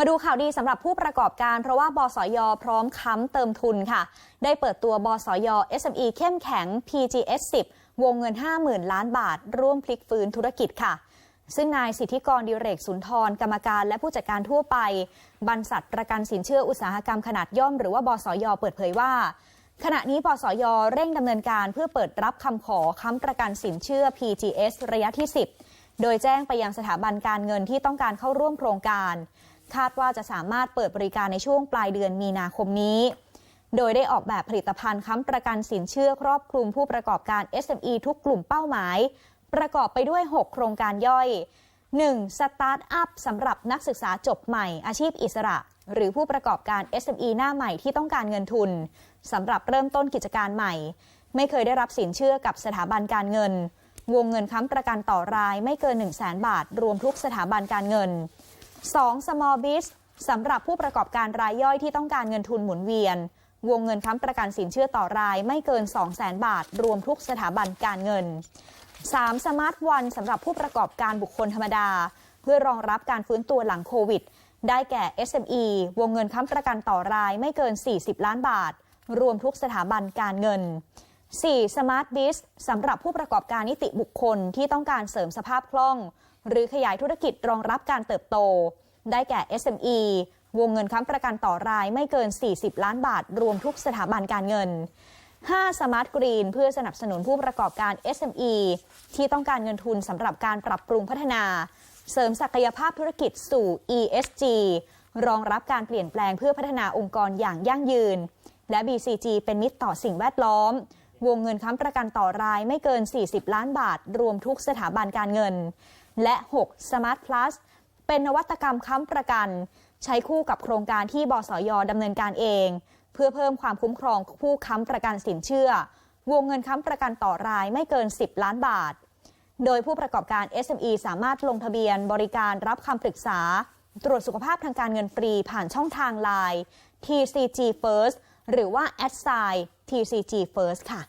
มาดูข่าวดีสำหรับผู้ประกอบการ เพราะว่าบสยพร้อมค้ำเติมทุนค่ะ ได้เปิดตัวบสย SME เข้มแข็ง PGS 10 วงเงิน 50,000 ล้านบาท ร่วมพลิกฟื้นธุรกิจค่ะ ซึ่งนายสิทธิกรดิเรกสุนทร กรรมการและผู้จัดการทั่วไป บรรษัทประกันสินเชื่ออุตสาหกรรมขนาดย่อมหรือว่าบสย เปิดเผยว่าขณะนี้บสยเร่งดำเนินการเพื่อเปิดรับคำขอค้ำประกันสินเชื่อ PGS ระยะที่ 10 โดยแจ้งไปยังสถาบันการเงินที่ต้องการเข้าร่วมโครงการ คาดว่าจะสามารถเปิดบริการในช่วงปลายเดือนมีนาคมนี้ โดยได้ออกแบบผลิตภัณฑ์ค้ำประกันสินเชื่อครอบคลุมผู้ประกอบการ SME ทุกกลุ่มเป้าหมาย ประกอบไปด้วย 6 โครงการย่อย 1. สตาร์ทอัพสำหรับนักศึกษาจบใหม่ อาชีพอิสระ หรือผู้ประกอบการ SME หน้าใหม่ที่ต้องการเงินทุนสำหรับเริ่มต้นกิจการใหม่ ไม่เคยได้รับสินเชื่อกับสถาบันการเงิน วงเงินค้ำประกันต่อรายไม่เกิน 1 0 0 0 0แบาท รวมทุกสถาบันการเงิน 2. small biz สำหรับผู้ประกอบการรายย่อยที่ต้องการเงินทุนหมุนเวียน วงเงินค้ำประกันสินเชื่อต่อรายไม่เกิน 200,000 บาท รวมทุกสถาบันการเงิน 3. สมาร์ทวันสำหรับผู้ประกอบการบุคคลธรรมดา เพื่อรองรับการฟื้นตัวหลังโควิด ได้แก่ SME วงเงินค้ำประกันต่อรายไม่เกิน 40 ล้านบาท รวมทุกสถาบันการเงิน 4. Smart Biz สำหรับผู้ประกอบการนิติบุคคลที่ต้องการเสริมสภาพคล่อง หรือขยายธุรกิจรองรับการเติบโต ได้แก่ SME วงเงินค้ำประกันต่อรายไม่เกิน 40 ล้านบาท รวมทุกสถาบันการเงิน 5. Smart Green เพื่อสนับสนุนผู้ประกอบการ SME ที่ต้องการเงินทุนสำหรับการปรับปรุงพัฒนา เสริมศักยภาพธุรกิจสู่ ESG รองรับการเปลี่ยนแปลงเพื่อพัฒนาองค์กรอย่างยั่งยืน และ BCG เป็นมิตรต่อสิ่งแวดล้อม วงเงินค้ำประกันต่อรายไม่เกิน 40 ล้านบาท รวมทุกสถาบันการเงิน และ 6. Smart Plus เป็นนวัตกรรมค้ำประกัน ใช้คู่กับโครงการที่บสยดำเนินการเอง เพื่อเพิ่มความคุ้มครองผู้ค้ำประกันสินเชื่อ วงเงินค้ำประกันต่อรายไม่เกิน 10 ล้านบาท โดยผู้ประกอบการ SME สามารถลงทะเบียนบริการรับคำปรึกษา ตรวจสุขภาพทางการเงินฟรีผ่านช่องทางไลน์ TCG First หรือว่า a d s i g n TCG First ค่ะ